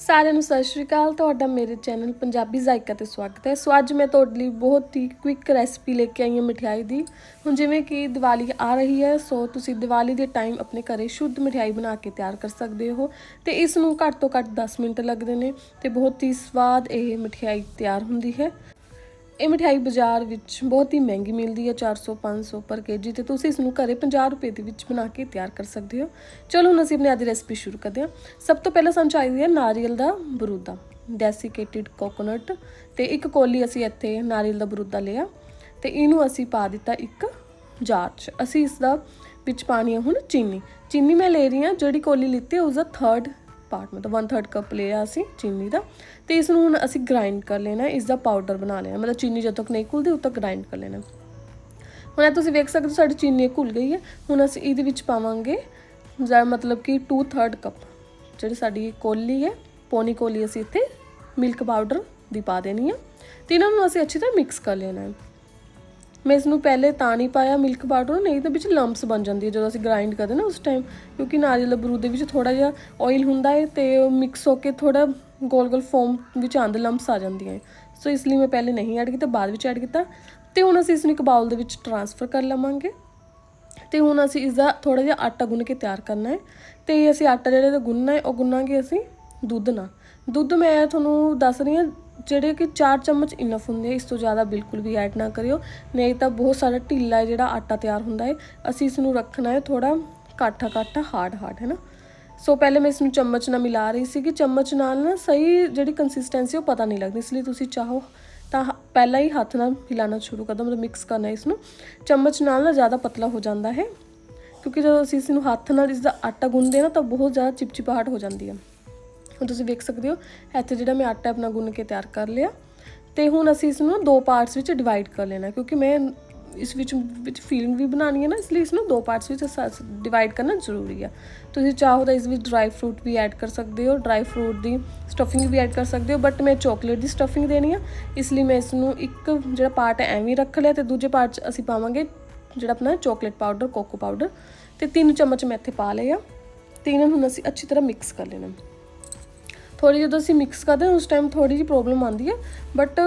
ਸਾਰਿਆਂ ਨੂੰ ਸਤਿ ਸ਼੍ਰੀ ਅਕਾਲ। ਤੁਹਾਡਾ ਮੇਰੇ ਚੈਨਲ ਪੰਜਾਬੀ ਜ਼ਾਇਕਾ ਤੇ ਸਵਾਗਤ ਹੈ। ਸੋ ਅੱਜ ਮੈਂ ਤੁਹਾਡੇ ਲਈ ਬਹੁਤ ਹੀ ਕੁਇਕ ਰੈਸਪੀ ਲੈ ਕੇ ਆਈ ਹਾਂ ਮਠਿਆਈ ਦੀ। ਹੁਣ ਜਿਵੇਂ ਕਿ ਦੀਵਾਲੀ ਆ ਰਹੀ ਹੈ, ਸੋ ਤੁਸੀਂ ਦੀਵਾਲੀ ਦੇ ਟਾਈਮ ਆਪਣੇ ਘਰੇ ਸ਼ੁੱਧ ਮਠਿਆਈ ਬਣਾ ਕੇ ਤਿਆਰ ਕਰ ਸਕਦੇ ਹੋ ਤੇ ਇਸ ਨੂੰ ਘੱਟ ਤੋਂ ਘੱਟ 10 ਮਿੰਟ ਲੱਗਦੇ ਨੇ ਤੇ ਬਹੁਤ ਹੀ ਸਵਾਦ ਇਹ ਮਠਿਆਈ ਤਿਆਰ ਹੁੰਦੀ ਹੈ। ਇਹ ਮਠਿਆਈ ਬਾਜ਼ਾਰ ਵਿੱਚ ਬਹੁਤ ਹੀ ਮਹਿੰਗੀ ਮਿਲਦੀ ਹੈ 400 500 ਪਰ ਕੇਜੀ ਤੇ ਤੁਸੀਂ ਇਸ ਨੂੰ ਘਰੇ 50 ਰੁਪਏ ਦੇ ਵਿੱਚ ਬਣਾ ਕੇ ਤਿਆਰ ਕਰ ਸਕਦੇ ਹੋ। ਚਲੋ ਹੁਣ ਅਸੀਂ ਆਪਣੀ ਅੱਜ ਦੀ ਰੈਸਪੀ ਸ਼ੁਰੂ ਕਰਦੇ ਹਾਂ। ਸਭ ਤੋਂ ਪਹਿਲਾਂ ਸਾਨੂੰ ਚਾਹੀਦੀ ਹੈ ਨਾਰੀਅਲ ਦਾ ਬਰੂਦਾ ਡੈਸੀਕੇਟਿਡ ਕੋਕੋਨਟ ਤੇ ਇੱਕ ਕੋਲੀ ਅਸੀਂ ਇੱਥੇ ਨਾਰੀਅਲ ਦਾ ਬਰੂਦਾ ਲਿਆ ਤੇ ਇਹਨੂੰ ਅਸੀਂ ਪਾ ਦਿੱਤਾ ਇੱਕ ਜਾਰ 'ਚ। ਅਸੀਂ ਇਸ ਦਾ ਵਿੱਚ ਪਾਣੀ ਹੈ ਹੁਣ ਚੀਨੀ। ਚੀਨੀ ਮੈਂ ਲੈ ਰਹੀ ਹਾਂ, ਜਿਹੜੀ ਕੋਲੀ ਲਿੱਤੀ ਹੈ, ਉਸ ਦਾ ਥਰਡ ਪਾਰਟ ਮਤਲਬ 1/3 ਕੱਪ ਲਿਆ ਅਸੀਂ ਚੀਨੀ ਦਾ, ਤੇ ਇਸ ਨੂੰ ਹੁਣ ਅਸੀਂ ਗ੍ਰਾਈਂਡ ਕਰ ਲੈਣਾ, ਇਸ ਦਾ ਪਾਊਡਰ ਬਣਾ ਲੈਣਾ, ਮਤਲਬ ਚੀਨੀ ਜਦੋਂ ਤੱਕ ਨਹੀਂ ਘੁਲਦੀ ਉਦੋਂ ਤੱਕ ਗ੍ਰਾਈਂਡ ਕਰ ਲੈਣਾ। ਹੁਣ ਇਹ ਤੁਸੀਂ ਵੇਖ ਸਕਦੇ ਹੋ ਸਾਡੀ ਚੀਨੀ ਘੁਲ ਗਈ ਹੈ, ਹੁਣ ਅਸੀਂ ਇਹਦੇ ਵਿੱਚ ਪਾਵਾਂਗੇ ਜਾਂ ਮਤਲਬ ਕਿ 2/3 ਕੱਪ ਜਿਹੜੀ ਸਾਡੀ ਕੋਲੀ ਹੈ, ਪੌਣੀ ਕੋਲੀ ਅਸੀਂ ਇੱਥੇ ਮਿਲਕ ਪਾਊਡਰ ਦੀ ਪਾ ਦੇਣੀ ਹੈ ਤੇ ਇਹਨਾਂ ਨੂੰ ਅਸੀਂ ਅੱਛੀ ਤਰ੍ਹਾਂ ਮਿਕਸ ਕਰ ਲੈਣਾ ਹੈ। ਮੈਂ ਇਸ ਨੂੰ ਪਹਿਲੇ ਤਾਂ ਨਹੀਂ ਪਾਇਆ ਮਿਲਕ ਪਾਊਡਰ ਨਹੀਂ ਤਾਂ ਵਿੱਚ ਲੰਪਸ ਬਣ ਜਾਂਦੀ ਹੈ ਜਦੋਂ ਅਸੀਂ ਗ੍ਰਾਈਂਡ ਕਰਦੇ ਨਾ ਉਸ ਟਾਈਮ ਕਿਉਂਕਿ ਨਾਰੀਅਲ ਬਰੂਦ ਦੇ ਵਿੱਚ ਥੋੜਾ ਜਿਹਾ ਆਇਲ ਹੁੰਦਾ ਹੈ ਤੇ ਉਹ ਮਿਕਸ ਹੋ ਕੇ ਥੋੜਾ ਗੋਲ ਗੋਲ ਫੋਮ ਵਿੱਚ ਆਂਦ ਲੰਪਸ ਆ ਜਾਂਦੀਆਂ ਹੈ। ਸੋ ਇਸ ਲਈ ਮੈਂ ਪਹਿਲੇ ਨਹੀਂ ਐਡ ਕੀਤਾ, ਬਾਅਦ ਵਿੱਚ ਐਡ ਕੀਤਾ ਤੇ ਹੁਣ ਅਸੀਂ ਇਸ ਨੂੰ ਇੱਕ ਬਾਉਲ ਦੇ ਵਿੱਚ ਟਰਾਂਸਫਰ ਕਰ ਲਵਾਂਗੇ। ਤੇ ਹੁਣ ਅਸੀਂ ਇਸ ਦਾ ਥੋੜਾ ਜਿਹਾ ਆਟਾ ਗੁੰਨ ਕੇ ਤਿਆਰ ਕਰਨਾ ਹੈ। ਤੇ ਅਸੀਂ ਆਟਾ ਜਿਹੜਾ ਗੁੰਨਣਾ ਹੈ, ਉਹ ਗੁੰਨਾਂਗੇ ਅਸੀਂ ਦੁੱਧ ਨਾਲ। ਦੁੱਧ ਮੈਂ ਤੁਹਾਨੂੰ ਦੱਸ ਰਹੀ ਹਾਂ ਜਿਹੜੇ ਕਿ 4 ਚਮਚ ਇਨਫ ਹੁੰਦੇ ਆ, ਇਸ ਤੋਂ ਜ਼ਿਆਦਾ ਬਿਲਕੁਲ ਵੀ ਐਡ ਨਾ ਕਰਿਓ। ਨਹੀਂ ਤਾਂ ਬਹੁਤ ਸਾਰਾ ਢਿੱਲਾ ਹੈ ਜਿਹੜਾ ਆਟਾ ਤਿਆਰ ਹੁੰਦਾ ਹੈ, ਅਸੀਂ ਇਸ ਨੂੰ ਰੱਖਣਾ ਹੈ ਥੋੜਾ ਕਾਠਾ ਕਾਠਾ ਹਾਰਡ ਹਾਰਡ ਹੈ ਨਾ? ਸੋ ਪਹਿਲੇ ਮੈਂ ਇਸ ਨੂੰ ਚਮਚ ਨਾਲ ਮਿਲਾ ਰਹੀ ਸੀ ਕਿ ਚਮਚ ਨਾਲ ਨਾ ਸਹੀ ਜਿਹੜੀ ਕੰਸਿਸਟੈਂਸੀ ਉਹ ਪਤਾ ਨਹੀਂ ਲੱਗਦੀ, ਇਸ ਲਈ ਤੁਸੀਂ ਚਾਹੋ ਤਾਂ ਹ- ਪਹਿਲਾਂ ਹੀ ਹੱਥ ਨਾਲ ਹਿਲਾਣਾ ਸ਼ੁਰੂ ਕਰ ਦਿਓ, ਮਤਲਬ ਮਿਕਸ ਕਰਨਾ ਇਸ ਨੂੰ ਚਮਚ ਨਾਲ ਨਾ ਜ਼ਿਆਦਾ ਪਤਲਾ ਹੋ ਜਾਂਦਾ ਹੈ, ਕਿਉਂਕਿ ਜਦੋਂ ਅਸੀਂ ਇਸ ਨੂੰ ਹੱਥ ਨਾਲ ਇਸ ਦਾ ਆਟਾ ਗੁੰਨਦੇ ਹਾਂ ਨਾ, ਤਾਂ ਬਹੁਤ ਜ਼ਿਆਦਾ ਚਿਪਚਿਪਾਹਟ ਹੋ ਜਾਂਦੀ ਹੈ। ਹੁਣ ਤੁਸੀਂ ਵੇਖ ਸਕਦੇ ਹੋ, ਇੱਥੇ ਜਿਹੜਾ ਮੈਂ ਆਟਾ ਆਪਣਾ ਗੁੰਨ ਕੇ ਤਿਆਰ ਕਰ ਲਿਆ। ਤੇ ਹੁਣ ਅਸੀਂ ਇਸ ਨੂੰ ਦੋ ਪਾਰਟਸ ਵਿੱਚ ਡਿਵਾਈਡ ਕਰ ਲੈਣਾ, ਕਿਉਂਕਿ ਮੈਂ ਇਸ ਵਿੱਚ ਵਿੱਚ ਫੀਲਿੰਗ ਵੀ ਬਣਾਉਣੀ ਹੈ ਨਾ, ਇਸ ਲਈ ਇਸ ਨੂੰ ਦੋ ਪਾਰਟਸ ਵਿੱਚ ਡਿਵਾਈਡ ਕਰਨਾ ਜ਼ਰੂਰੀ ਹੈ ਤੁਸੀਂ ਚਾਹੋ ਤਾਂ ਇਸ ਵਿੱਚ ਡਰਾਈ ਫਰੂਟ ਵੀ ਐਡ ਕਰ ਸਕਦੇ ਹੋ ਡਰਾਈ ਫਰੂਟ ਦੀ ਸਟਫਿੰਗ ਵੀ ਐਡ ਕਰ ਸਕਦੇ ਹੋ ਬਟ ਮੈਂ ਚਾਕਲੇਟ ਦੀ ਸਟਫਿੰਗ ਦੇਣੀ ਆ। ਇਸ ਲਈ ਮੈਂ ਇਸ ਨੂੰ ਇੱਕ ਜਿਹੜਾ ਪਾਰਟ ਹੈ, ਐਵੇਂ ਰੱਖ ਲਿਆ ਤੇ ਦੂਜੇ ਪਾਰਟ 'ਚ ਅਸੀਂ ਪਾਵਾਂਗੇ ਜਿਹੜਾ ਆਪਣਾ ਚਾਕਲੇਟ ਪਾਊਡਰ ਕੋਕੋ ਪਾਊਡਰ ਤੇ ਤਿੰਨ ਚਮਚ ਮੈਂ ਇੱਥੇ ਪਾ ਲਏ ਆ। ਤੇ ਇਹਨਾਂ ਨੂੰ ਅਸੀਂ ਅੱਛੀ ਤਰ੍ਹਾਂ ਮਿਕਸ ਕਰ ਲੈਣਾ। ਥੋੜੀ ਜਦੋਂ ਅਸੀਂ ਮਿਕਸ ਕਰਦੇ ਹਾਂ, ਉਸ ਟਾਈਮ ਥੋੜੀ ਜਿਹੀ ਪ੍ਰੋਬਲਮ ਆਉਂਦੀ ਹੈ। ਬਟ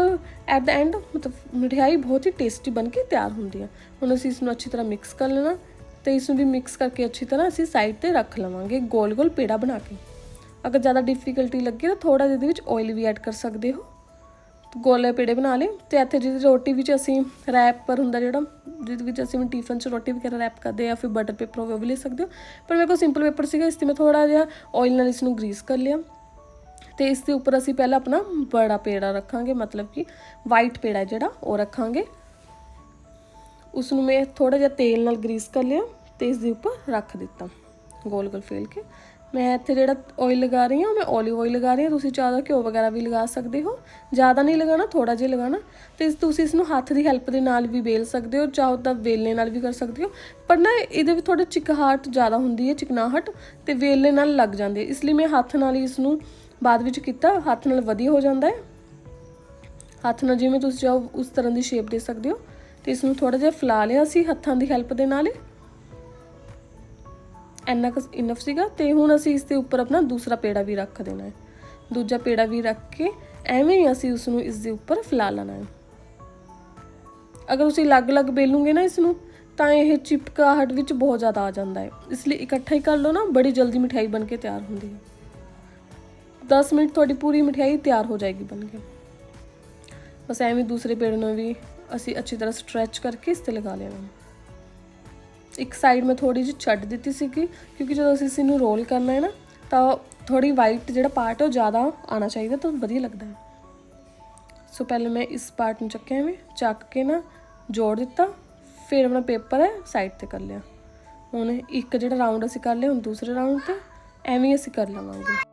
ਐਟ ਦਾ ਐਂਡ ਮਤਲਬ ਮਠਿਆਈ ਬਹੁਤ ਹੀ ਟੇਸਟੀ ਬਣ ਕੇ ਤਿਆਰ ਹੁੰਦੀ ਹੈ। ਹੁਣ ਅਸੀਂ ਇਸ ਨੂੰ ਅੱਛੀ ਤਰ੍ਹਾਂ ਮਿਕਸ ਕਰ ਲੈਣਾ ਤੇ ਇਸ ਨੂੰ ਵੀ ਮਿਕਸ ਕਰਕੇ ਅੱਛੀ ਤਰ੍ਹਾਂ ਅਸੀਂ ਸਾਈਡ ਤੇ ਰੱਖ ਲਵਾਂਗੇ ਗੋਲ ਗੋਲ ਪੇੜਾ ਬਣਾ ਕੇ। ਅਗਰ ਜ਼ਿਆਦਾ ਡਿਫਿਕਲਟੀ ਲੱਗੇ ਤਾਂ ਥੋੜਾ ਜਿਹਦੇ ਵਿੱਚ ਆਇਲ ਵੀ ਐਡ ਕਰ ਸਕਦੇ ਹੋ। ਗੋਲੇ ਪੇੜੇ ਬਣਾ ਲਏ ਤੇ ਇੱਥੇ ਜਿਹਦੀ ਰੋਟੀ ਵਿੱਚ ਅਸੀਂ ਰੈਪਰ ਹੁੰਦਾ ਜਿਹੜਾ, ਜਿਹਦੇ ਵਿੱਚ ਅਸੀਂ ਟਿਫਨ 'ਚ ਰੋਟੀ ਵਗੈਰਾ ਰੈਪ ਕਰਦੇ ਆ ਫਿਰ ਬਟਰ ਪੇਪਰ ਹੋਵੇ ਉਹ ਵੀ ਲੈ ਸਕਦੇ ਹੋ। ਪਰ ਮੇਰੇ ਕੋਲ ਸਿੰਪਲ ਪੇਪਰ ਸੀਗਾ, ਇਸ ਤੇ ਮੈਂ ਥੋੜਾ ਜਿਹਾ ਆਇਲ ਨਾਲ ਇਸ ਨੂੰ ਗਰੀਸ ਕਰ ਲਿਆ। ਤੇ ਇਸ ਦੇ ਉੱਪਰ ਅਸੀਂ ਪਹਿਲਾਂ ਆਪਣਾ ਬੜਾ ਪੇੜਾ ਰੱਖਾਂਗੇ, ਮਤਲਬ ਕਿ ਵਾਈਟ ਪੇੜਾ ਜਿਹੜਾ, ਉਹ ਰੱਖਾਂਗੇ। ਉਸ ਨੂੰ ਮੈਂ ਥੋੜਾ ਜਿਹਾ ਤੇਲ ਨਾਲ ਗਰੀਸ ਕਰ ਲਿਆ ਤੇ ਇਸ ਦੇ ਉੱਪਰ ਰੱਖ ਦਿੱਤਾ, ਗੋਲ ਗੋਲ ਫੇਲ ਕੇ। ਮੈਂ ਇੱਥੇ ਜਿਹੜਾ ਆਇਲ ਲਗਾ ਰਹੀ ਹਾਂ, ਮੈਂ 올ਿਵ ਆਇਲ ਲਗਾ ਰਹੀ ਹਾਂ। ਤੁਸੀਂ ਚਾਹੋ ਤਾਂ ਘਿਓ ਵਗੈਰਾ ਵੀ ਲਗਾ ਸਕਦੇ ਹੋ। ਜ਼ਿਆਦਾ ਨਹੀਂ ਲਗਾਉਣਾ ਥੋੜਾ ਜਿਹਾ ਲਗਾਉਣਾ। ਤੇ ਤੁਸੀਂ ਇਸ ਨੂੰ ਹੱਥ ਦੀ ਹੈਲਪ ਦੇ ਨਾਲ ਵੀ ਵੇਲ ਸਕਦੇ ਹੋ, ਚਾਹੋ ਤਾਂ ਵੇਲਣੇ ਨਾਲ ਵੀ ਕਰ ਸਕਦੇ ਹੋ। ਪਰ ਨਾ, ਇਹਦੇ ਵਿੱਚ ਥੋੜਾ ਚਿਕਹਾਟ ਜ਼ਿਆਦਾ ਹੁੰਦੀ ਹੈ, ਚਿਕਨਾਹਟ, ਤੇ ਵੇਲਣੇ ਨਾਲ ਲੱਗ ਜਾਂਦੇ ਇਸ ਲਈ ਮੈਂ ਹੱਥ ਨਾਲ ਹੀ ਇਸ ਨੂੰ ਬਾਅਦ ਵਿੱਚ ਕੀਤਾ, ਹੱਥ ਨਾਲ ਵਧੀਆ ਹੋ ਜਾਂਦਾ ਹੈ। ਹੱਥ ਨਾਲ ਜਿਵੇਂ ਤੁਸੀਂ ਚਾਹੋ, ਉਸ ਤਰ੍ਹਾਂ ਦੀ ਸ਼ੇਪ ਦੇ ਸਕਦੇ ਹੋ। ਤੇ ਇਸ ਨੂੰ ਥੋੜਾ ਜਿਹਾ ਫੈਲਾ ਲਿਆ ਸੀ ਹੱਥਾਂ ਦੀ ਹੈਲਪ ਦੇ ਨਾਲ ਇੰਨਾ ਕੁ ਇਨਫ ਸੀਗਾ ਤੇ ਹੁਣ ਅਸੀਂ ਇਸ ਦੇ ਉੱਪਰ ਆਪਣਾ ਦੂਸਰਾ ਪੇੜਾ ਵੀ ਰੱਖ ਦੇਣਾ ਹੈ। ਦੂਜਾ ਪੇੜਾ ਵੀ ਰੱਖ ਕੇ ਐਵੇਂ ਹੀ ਅਸੀਂ ਉਸ ਨੂੰ ਇਸ ਦੇ ਉੱਪਰ ਫੈਲਾ ਲੈਣਾ ਹੈ। ਅਗਰ ਤੁਸੀਂ ਅਲੱਗ-ਅਲੱਗ ਬੇਲੂਗੇ ਨਾ ਇਸ ਨੂੰ, ਤਾਂ ਇਹ ਚਿਪਕਾਹਟ ਵਿੱਚ ਬਹੁਤ ਜ਼ਿਆਦਾ ਆ ਜਾਂਦਾ ਹੈ। ਇਸ ਲਈ ਇਕੱਠਾ ਹੀ ਕਰ ਲਓ ਨਾ, ਬੜੀ ਜਲਦੀ ਮਠਿਆਈ ਬਣ ਕੇ ਤਿਆਰ ਹੁੰਦੀ ਹੈ। 10 ਮਿੰਟ ਤੁਹਾਡੀ ਪੂਰੀ ਮਠਿਆਈ ਤਿਆਰ ਹੋ ਜਾਏਗੀ ਬਣ ਕੇ। ਬਸ ਐਵੇਂ ਦੂਸਰੇ ਪੇੜ ਨੂੰ ਵੀ ਅਸੀਂ ਅੱਛੀ ਤਰ੍ਹਾਂ ਸਟ੍ਰੈਚ ਕਰਕੇ ਇਸ ਤੇ ਲਗਾ ਲੈਣਾ ਇੱਕ ਸਾਈਡ ਮੈਂ ਥੋੜੀ ਜਿਹੀ ਛੱਡ ਦਿੱਤੀ ਸੀਗੀ, ਕਿਉਂਕਿ ਜਦੋਂ ਅਸੀਂ ਇਸ ਨੂੰ ਰੋਲ ਕਰਨਾ ਹੈ ਨਾ, ਤਾਂ ਥੋੜੀ ਵਾਈਟ ਜਿਹੜਾ ਪਾਰਟ ਹੈ ਉਹ ਜ਼ਿਆਦਾ ਆਣਾ ਚਾਹੀਦਾ ਤਾਂ ਵਧੀਆ ਲੱਗਦਾ ਹੈ। ਸੋ ਪਹਿਲੇ ਮੈਂ ਇਸ ਪਾਰਟ ਨੂੰ ਚੱਕਿਆ ਐਵੇਂ, ਚੱਕ ਕੇ ਨਾ ਜੋੜ ਦਿੱਤਾ, ਫਿਰ ਆਪਣਾ ਪੇਪਰ ਹੈ ਸਾਈਡ ਤੇ ਕਰ ਲਿਆ। ਹੁਣ ਇੱਕ ਜਿਹੜਾ ਰਾਉਂਡ ਅਸੀਂ ਕਰ ਲਿਆ, ਹੁਣ ਦੂਸਰੇ ਰਾਉਂਡ ਤੇ, ਐਵੇਂ ਅਸੀਂ ਕਰ ਲਵਾਂਗੇ।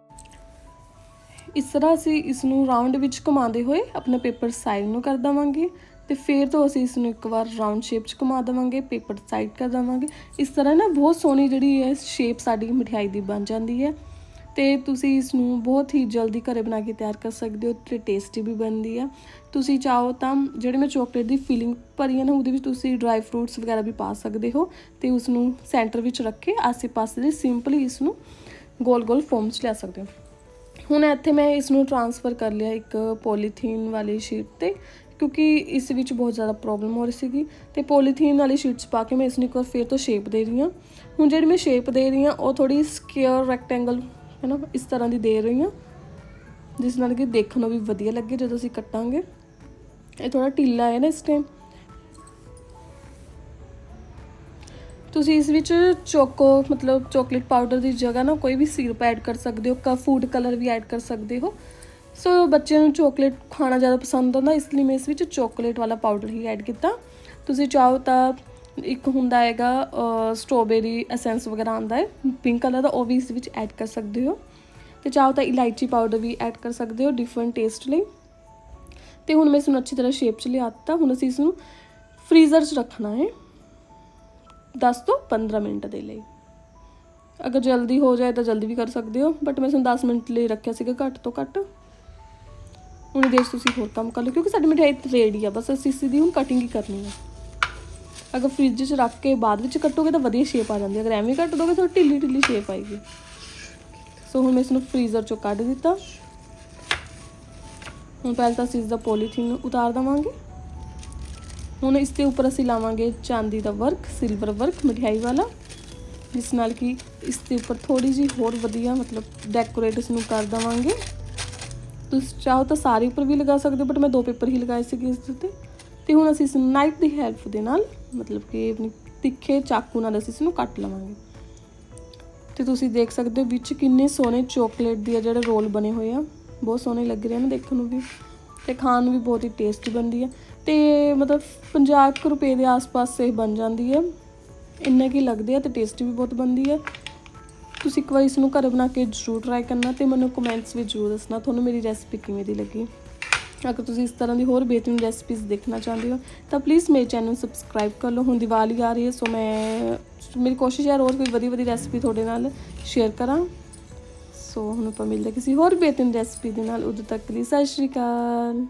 ਇਸ ਤਰ੍ਹਾਂ ਅਸੀਂ ਇਸ ਨੂੰ ਰਾਉਂਡ ਵਿੱਚ ਘੁਮਾਉਂਦੇ ਹੋਏ ਆਪਣਾ ਪੇਪਰ ਸਾਈਡ ਨੂੰ ਕਰ ਦਵਾਂਗੇ ਤੇ ਫਿਰ ਤੋਂ ਅਸੀਂ ਇਸ ਨੂੰ ਇੱਕ ਵਾਰ ਰਾਉਂਡ ਸ਼ੇਪ 'ਚ ਘੁਮਾ ਦਵਾਂਗੇ ਪੇਪਰ ਸਾਈਡ ਕਰ ਦਵਾਂਗੇ। ਇਸ ਤਰ੍ਹਾਂ ਨਾ ਬਹੁਤ ਸੋਹਣੀ ਜਿਹੜੀ ਹੈ ਸ਼ੇਪ ਸਾਡੀ ਮਠਿਆਈ ਦੀ ਬਣ ਜਾਂਦੀ ਹੈ ਤੇ ਤੁਸੀਂ ਇਸ ਨੂੰ ਬਹੁਤ ਹੀ ਜਲਦੀ ਘਰੇ ਬਣਾ ਕੇ ਤਿਆਰ ਕਰ ਸਕਦੇ ਹੋ ਤੇ ਟੇਸਟੀ ਵੀ ਬਣਦੀ ਆ ਤੁਸੀਂ ਚਾਹੋ ਤਾਂ ਜਿਹੜੇ ਮੈਂ ਚਾਕਲੇਟ ਦੀ ਫੀਲਿੰਗ ਭਰੀ ਹੈ ਨਾ, ਉਹਦੇ ਵਿੱਚ ਤੁਸੀਂ ਡਰਾਈ ਫਰੂਟਸ ਵਗੈਰਾ ਵੀ ਪਾ ਸਕਦੇ ਹੋ ਤੇ ਉਸ ਨੂੰ ਸੈਂਟਰ ਵਿੱਚ ਰੱਖ ਕੇ ਆਸੇ-ਪਾਸੇ ਦੇ ਸਿੰਪਲੀ ਇਸ ਨੂੰ ਗੋਲ-ਗੋਲ ਫਾਰਮ 'ਚ ਲਿਆ ਸਕਦੇ ਹੋ। ਹੁਣ ਇੱਥੇ ਮੈਂ ਇਸ ਨੂੰ ਟਰਾਂਸਫਰ ਕਰ ਲਿਆ ਇੱਕ ਪੋਲੀਥੀਨ ਵਾਲੀ ਸ਼ੀਟ ਤੇ, ਕਿਉਂਕਿ ਇਸ ਵਿੱਚ ਬਹੁਤ ਜ਼ਿਆਦਾ ਪ੍ਰੋਬਲਮ ਹੋ ਰਹੀ ਸੀਗੀ ਤੇ ਪੋਲੀਥੀਨ ਵਾਲੀ ਸ਼ੀਟਸ ਪਾ ਕੇ ਮੈਂ ਇਸ ਨੂੰ ਇੱਕ ਵਾਰ ਫੇਰ ਤੋਂ ਸ਼ੇਪ ਦੇ ਰਹੀ ਹਾਂ। ਹੁਣ ਜਿਹੜੀ ਮੈਂ ਸ਼ੇਪ ਦੇ ਰਹੀ ਹਾਂ, ਉਹ ਥੋੜੀ ਸਕੁਅਰ ਰੈਕਟੈਂਗਲ ਹੈ ਨਾ, ਇਸ ਤਰ੍ਹਾਂ ਦੀ ਦੇ ਰਹੀ ਹਾਂ। ਜਿਸ ਨਾਲ ਕਿ ਦੇਖਣ ਨੂੰ ਵੀ ਵਧੀਆ ਲੱਗੇ ਜਦੋਂ ਅਸੀਂ ਕੱਟਾਂਗੇ। ਇਹ ਥੋੜਾ ਢਿੱਲਾ ਹੈ ਨਾ ਇਸ ਟਾਈਮ ਤੁਸੀਂ ਇਸ ਵਿੱਚ ਚੋਕੋ, ਮਤਲਬ ਚਾਕਲੇਟ ਪਾਊਡਰ ਦੀ ਜਗ੍ਹਾ ਨਾ ਕੋਈ ਵੀ ਸਿਰਪ ਐਡ ਕਰ ਸਕਦੇ ਹੋ, ਕਾ ਫੂਡ ਕਲਰ ਵੀ ਐਡ ਕਰ ਸਕਦੇ ਹੋ। ਸੋ ਬੱਚਿਆਂ ਨੂੰ ਚਾਕਲੇਟ ਖਾਣਾ ਜ਼ਿਆਦਾ ਪਸੰਦ ਆਉਂਦਾ, ਇਸ ਲਈ ਮੈਂ ਇਸ ਵਿੱਚ ਚਾਕਲੇਟ ਵਾਲਾ ਪਾਊਡਰ ਹੀ ਐਡ ਕੀਤਾ। ਤੁਸੀਂ ਚਾਹੋ ਤਾਂ ਇੱਕ ਹੁੰਦਾ ਹੈਗਾ ਸਟ੍ਰਾਬੇਰੀ ਐਸੈਂਸ ਵਗੈਰਾ ਆਉਂਦਾ ਹੈ ਪਿੰਕ ਕਲਰ ਦਾ, ਉਹ ਵੀ ਇਸ ਵਿੱਚ ਐਡ ਕਰ ਸਕਦੇ ਹੋ। ਤੇ ਚਾਹੋ ਤਾਂ ਇਲਾਇਚੀ ਪਾਊਡਰ ਵੀ ਐਡ ਕਰ ਸਕਦੇ ਹੋ ਡਿਫਰੈਂਟ ਟੇਸਟ ਲਈ। ਤੇ ਹੁਣ ਮੈਂ ਇਸ ਨੂੰ ਅੱਛੀ ਤਰ੍ਹਾਂ ਸ਼ੇਪ 'ਚ ਲਿਆ ਦਿੱਤਾ, ਹੁਣ ਅਸੀਂ ਇਸ ਨੂੰ ਫ੍ਰੀਜ਼ਰ 'ਚ ਰੱਖਣਾ ਹੈ। 10 ਤੋਂ 15 ਮਿੰਟ ਦੇ ਲਈ। ਅਗਰ ਜਲਦੀ ਹੋ ਜਾਏ ਤਾਂ ਜਲਦੀ ਵੀ ਕਰ ਸਕਦੇ ਹੋ ਬਟ ਮੈਂ ਤੁਹਾਨੂੰ ਨੂੰ 10 ਮਿੰਟ ਲਈ ਰੱਖਿਆ ਸੀਗਾ ਘੱਟ ਤੋਂ ਘੱਟ। ਹੁਣ ਇਹਦੇ 'ਚ ਤੁਸੀਂ ਹੋਰ ਕੰਮ ਕਰ ਲਓ, ਕਿਉਂਕਿ ਸਾਡੀ ਮਿਠਾਈ ਰੈਡੀ ਆ, ਬਸ ਅਸੀਂ ਇਸਦੀ ਹੁਣ ਕਟਿੰਗ ਹੀ ਕਰਨੀ ਆ। ਅਗਰ ਫ੍ਰਿਜ 'ਚ ਰੱਖ ਕੇ ਬਾਅਦ ਵਿੱਚ ਕੱਟੋਗੇ ਤਾਂ ਵਧੀਆ ਸ਼ੇਪ ਆ ਜਾਂਦੀ ਹੈ ਅਗਰ ਐਵੇਂ ਕੱਟ ਦੋਗੇ ਤਾਂ ਢਿੱਲੀ ਢਿੱਲੀ ਸ਼ੇਪ ਆਏਗੀ। ਸੋ ਹੁਣ ਮੈਂ ਇਸ ਨੂੰ ਫ੍ਰੀਜ਼ਰ 'ਚੋਂ ਕੱਢ ਦਿੱਤਾ। ਹੁਣ ਪਹਿਲਾਂ ਤਾਂ ਅਸੀਂ ਇਸ ਦਾ ਪੋਲੀਥੀਨ ਉਤਾਰ ਦਵਾਂਗੇ। ਹੁਣ ਇਸ ਦੇ ਉੱਪਰ ਅਸੀਂ ਲਾਵਾਂਗੇ ਚਾਂਦੀ ਦਾ ਵਰਕ ਸਿਲਵਰ ਵਰਕ ਮਠਿਆਈ ਵਾਲਾ, ਜਿਸ ਨਾਲ ਕਿ ਇਸ ਦੇ ਉੱਪਰ ਥੋੜੀ ਜੀ ਹੋਰ ਵਧੀਆ ਮਤਲਬ ਡੈਕੋਰੇਟ ਇਸ ਨੂੰ ਕਰ ਦਵਾਂਗੇ। ਤੁਸੀਂ ਚਾਹੋ ਤਾਂ ਸਾਰੇ ਉੱਪਰ ਵੀ ਲਗਾ ਸਕਦੇ ਹੋ ਬਟ ਮੈਂ ਦੋ ਪੇਪਰ ਹੀ ਲਗਾਏ ਸੀਗੇ ਇਸ ਦੇ ਉੱਤੇ। ਤੇ ਹੁਣ ਅਸੀਂ ਇਸ ਨੂੰ ਨਾਈਫ ਦੀ ਹੈਲਪ ਦੇ ਨਾਲ, ਮਤਲਬ ਕਿ ਆਪਣੀ ਤਿੱਖੇ ਚਾਕੂ ਨਾਲ ਅਸੀਂ ਇਸ ਨੂੰ ਕੱਟ ਲਵਾਂਗੇ। ਤੇ ਤੁਸੀਂ ਦੇਖ ਸਕਦੇ ਹੋ ਵਿੱਚ ਕਿੰਨੇ ਸੋਹਣੇ ਚਾਕਲੇਟ ਦੇ ਜਿਹੜੇ ਰੋਲ ਬਣੇ ਹੋਏ ਆ। ਬਹੁਤ ਸੋਹਣੇ ਲੱਗ ਰਹੇ ਹਨ ਦੇਖਣ ਨੂੰ ਵੀ। ਤੇ ਖਾਣ ਨੂੰ ਵੀ ਬਹੁਤ ਹੀ ਟੇਸਟੀ ਬਣਦੀ ਹੈ ਤੇ ਮਤਲਬ 50 ਕੁ ਰੁਪਏ ਦੇ ਆਸ-ਪਾਸ ਇਹ ਬਣ ਜਾਂਦੀ ਹੈ। ਇੰਨਾ ਕੀ ਲੱਗਦੇ ਆ ਤੇ ਟੇਸਟੀ ਵੀ ਬਹੁਤ ਬਣਦੀ ਹੈ। ਤੁਸੀਂ ਇੱਕ ਵਾਰ ਇਸ ਨੂੰ ਘਰ ਬਣਾ ਕੇ ਜ਼ਰੂਰ ਟਰਾਈ ਕਰਨਾ ਤੇ ਮੈਨੂੰ ਕਮੈਂਟਸ ਵਿੱਚ ਜ਼ਰੂਰ ਦੱਸਣਾ ਤੁਹਾਨੂੰ ਮੇਰੀ ਰੈਸਪੀ ਕਿਵੇਂ ਦੀ ਲੱਗੀ। ਅਗਰ ਤੁਸੀਂ ਇਸ ਤਰ੍ਹਾਂ ਦੀ ਹੋਰ ਬਿਹਤਰੀਨ ਰੈਸਪੀਜ਼ ਦੇਖਣਾ ਚਾਹੁੰਦੇ ਹੋ, ਤਾਂ ਪਲੀਜ਼ ਮੇਰੇ ਚੈਨਲ ਨੂੰ ਸਬਸਕ੍ਰਾਈਬ ਕਰ ਲਓ। ਹੁਣ ਦੀਵਾਲੀ ਆ ਰਹੀ ਹੈ ਸੋ ਮੈਂ ਮੇਰੀ ਕੋਸ਼ਿਸ਼ ਹੈ ਰੋਜ਼ ਕੋਈ ਵਧੀਆ ਵਧੀਆ ਰੈਸਪੀ ਤੁਹਾਡੇ ਨਾਲ ਸ਼ੇਅਰ ਕਰਾਂ। ਸੋ ਹੁਣ ਆਪਾਂ ਮਿਲਦੇ ਕਿਸੇ ਹੋਰ ਬਿਹਤਰੀਨ ਰੈਸਪੀ ਦੇ ਨਾਲ। ਉਦੋਂ ਤੱਕ ਲਈ ਸਤਿ ਸ਼੍ਰੀ ਅਕਾਲ।